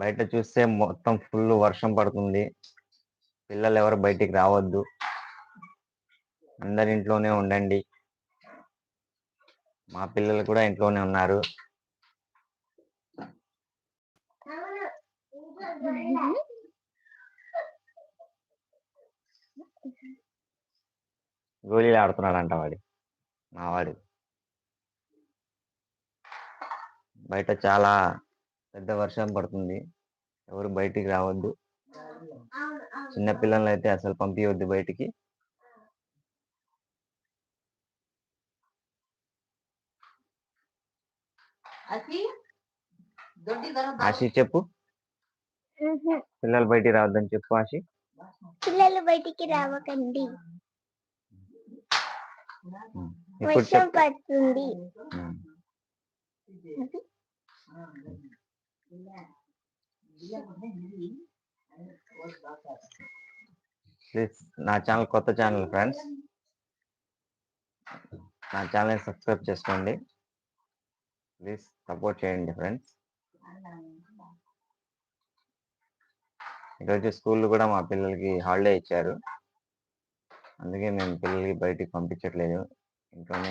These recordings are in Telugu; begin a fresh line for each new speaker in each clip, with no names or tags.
బయట చూస్తే మొత్తం ఫుల్ వర్షం పడుతుంది. పిల్లలు ఎవరు బయటికి రావద్దు. అందరి ఇంట్లోనే ఉండండి. మా పిల్లలు కూడా ఇంట్లోనే ఉన్నారు. గోళీలు ఆడుతున్నాడంట వాడి. మావాడు బయట చాలా పెద్ద వర్షం పడుతుంది. ఎవరు బయటికి రావద్దు. చిన్న పిల్లలు అయితే అసలు పంపించవద్దు బయటికి. ఆశి చెప్పు. పిల్లలు బయటికి రావద్దని చెప్పు ఆశి.
పిల్లలు బయటికి రావకండి. వర్షం పడుతుంది.
ప్లీజ్ నా ఛానల్ కొత్త ఛానల్ ఫ్రెండ్స్ నా ఛానల్ సబ్స్క్రైబ్ చేసుకోండి. ప్లీజ్ సపోర్ట్ చేయండి ఫ్రెండ్స్ ఈరోజు స్కూల్ కూడా మా పిల్లలకి హాలిడే ఇచ్చారు. అందుకే మేము పిల్లలకి బయటికి పంపించట్లేదు. ఇంట్లోనే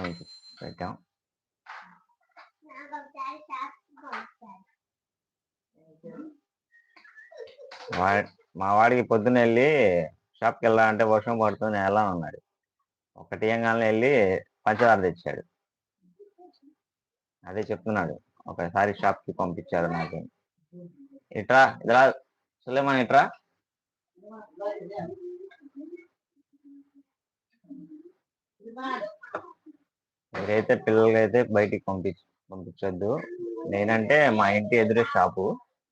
పెట్టాం. మా వాడికి పొద్దున వెళ్ళి షాప్కి వెళ్ళాలంటే వర్షం పడుతుంది ఎలా ఉన్నాడు ఒకటి ఏంగానే వెళ్ళి పంచదార తెచ్చాడు. అదే చెప్తున్నాడు. ఒకసారి షాప్కి పంపించారు నాకు. ఇట్రా ఇట్రా సులేమాన్ ఇట్రా. మీరైతే పిల్లలకైతే బయటికి పంపించ పంపించొద్దు. నేనంటే మా ఇంటి ఎదురే షాపు.